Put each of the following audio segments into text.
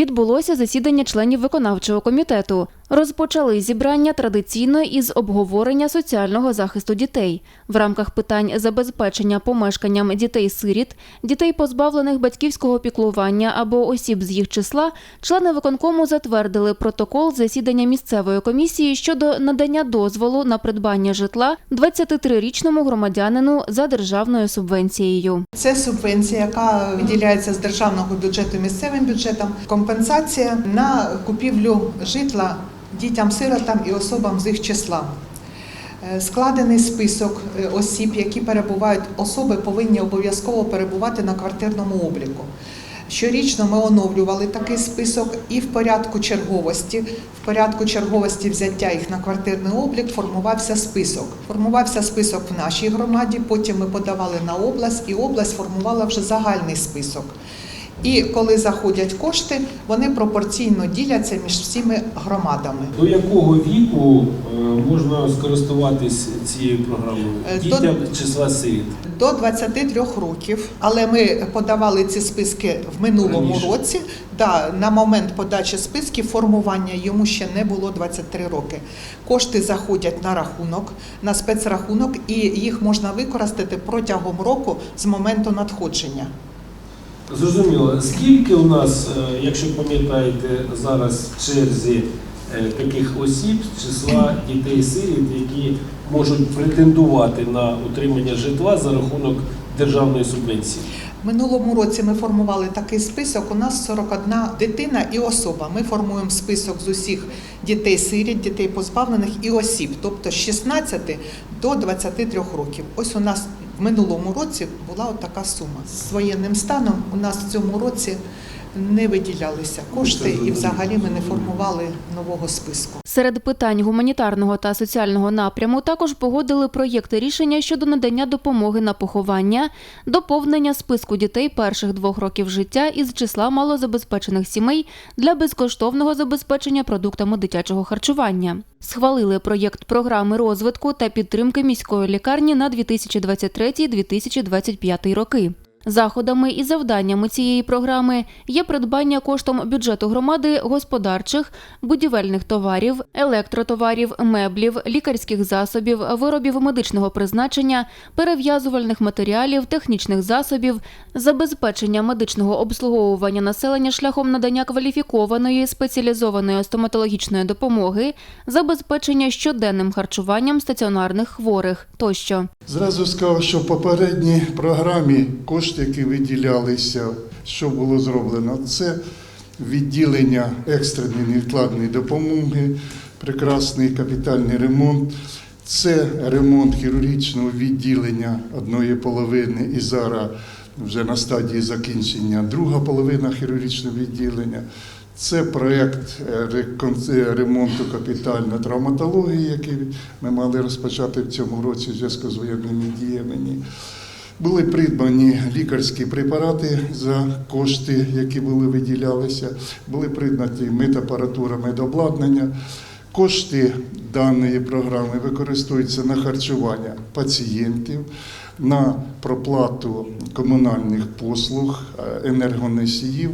відбулося засідання членів виконавчого комітету. Розпочали зібрання традиційно із обговорення соціального захисту дітей в рамках питань забезпечення помешканням дітей-сиріт, дітей, позбавлених батьківського піклування або осіб з їх числа. Члени виконкому затвердили протокол засідання місцевої комісії щодо надання дозволу на придбання житла 23-річному громадянину за державною субвенцією. Це субвенція, яка виділяється з державного бюджету місцевим бюджетом. Компенсація на купівлю житла дітям-сиротам і особам з їх числа. Е, Складений список е, осіб, які перебувають, особи повинні обов'язково перебувати на квартирному обліку. Щорічно ми оновлювали такий список і в порядку черговості. В порядку черговості взяття їх на квартирний облік формувався список. Формувався список в нашій громаді, потім ми подавали на область, і область формувала вже загальний список. І коли заходять кошти, вони пропорційно діляться між всіми громадами. До якого віку е, можна скористуватись цією програмою? Е, до- числа сиріт. До 23 років, але ми подавали ці списки в минулому Раніше. році. Да, на момент подачі списків формування йому ще не було 23 роки. Кошти заходять на рахунок, на спецрахунок, і їх можна використати протягом року з моменту надходження. Зрозуміло. Скільки у нас, е, якщо пам'ятаєте, зараз в черзі е, таких осіб числа дітей-сиріт, які можуть претендувати на утримання житла за рахунок державної субвенції? Минулому році ми формували такий список. У нас 41 дитина і особа. Ми формуємо список з усіх дітей-сиріт, дітей позбавлених і осіб, тобто з 16 до 23 років. Ось у нас минулому році була така сума. З воєнним станом у нас в цьому році не виділялися кошти, і взагалі ми не формували нового списку. Серед питань гуманітарного та соціального напряму також погодили проєкти рішення щодо надання допомоги на поховання, доповнення списку дітей перших двох років життя із числа малозабезпечених сімей для безкоштовного забезпечення продуктами дитячого харчування. Схвалили проєкт програми розвитку та підтримки міської лікарні на 2023-2025 роки. Заходами і завданнями цієї програми є придбання коштом бюджету громади господарчих, будівельних товарів, електротоварів, меблів, лікарських засобів, виробів медичного призначення, перев'язувальних матеріалів, технічних засобів, забезпечення медичного обслуговування населення шляхом надання кваліфікованої спеціалізованої стоматологічної допомоги, забезпечення щоденним харчуванням стаціонарних хворих тощо. Зразу скажу, що в попередній програмі кошти, які виділялися, що було зроблено, це відділення екстреної невідкладної допомоги, прекрасний капітальний ремонт. Це ремонт хірургічного відділення одної половини і зараз вже на стадії закінчення друга половина хірургічного відділення. Це проєкт е, е, ремонту капітальної травматології, який ми мали розпочати в цьому році в зв'язку з воєнними діями. Були придбані лікарські препарати за кошти, які були виділялися. Були придбані медапаратура, медобладнання. Кошти даної програми використовуються на харчування пацієнтів, на проплату комунальних послуг, е, енергоносіїв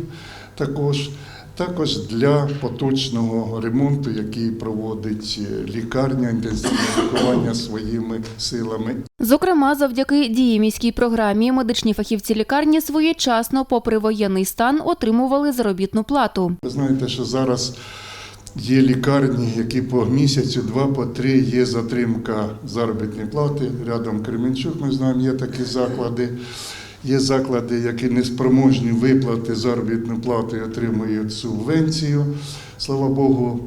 також. Також для поточного ремонту, який проводить е, лікарня інтенсивне лікування своїми силами. Зокрема, завдяки дії міській програмі медичні фахівці лікарні своєчасно, попри воєнний стан, отримували заробітну плату. Ви знаєте, що зараз є лікарні, які по місяцю, два по три є затримка заробітної плати. Рядом Кременчук, ми знаємо, є такі заклади. Є заклади, які неспроможні виплати заробітної плати, і отримують субвенцію. Слава Богу,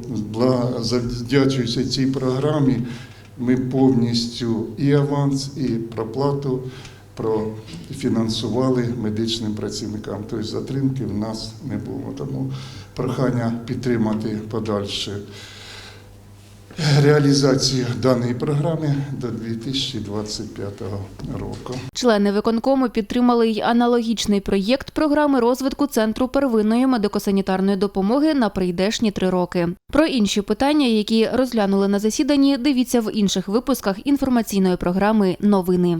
завдячуючи цій програмі, ми повністю і аванс, і проплату профінансували медичним працівникам. Тобто затримки в нас не було. Тому прохання підтримати подальше реалізацію даної програми до 2025 року. Члени виконкому підтримали й аналогічний проєкт програми розвитку центру первинної медико-санітарної допомоги на прийдешні три роки. Про інші питання, які розглянули на засіданні, дивіться в інших випусках інформаційної програми Новини.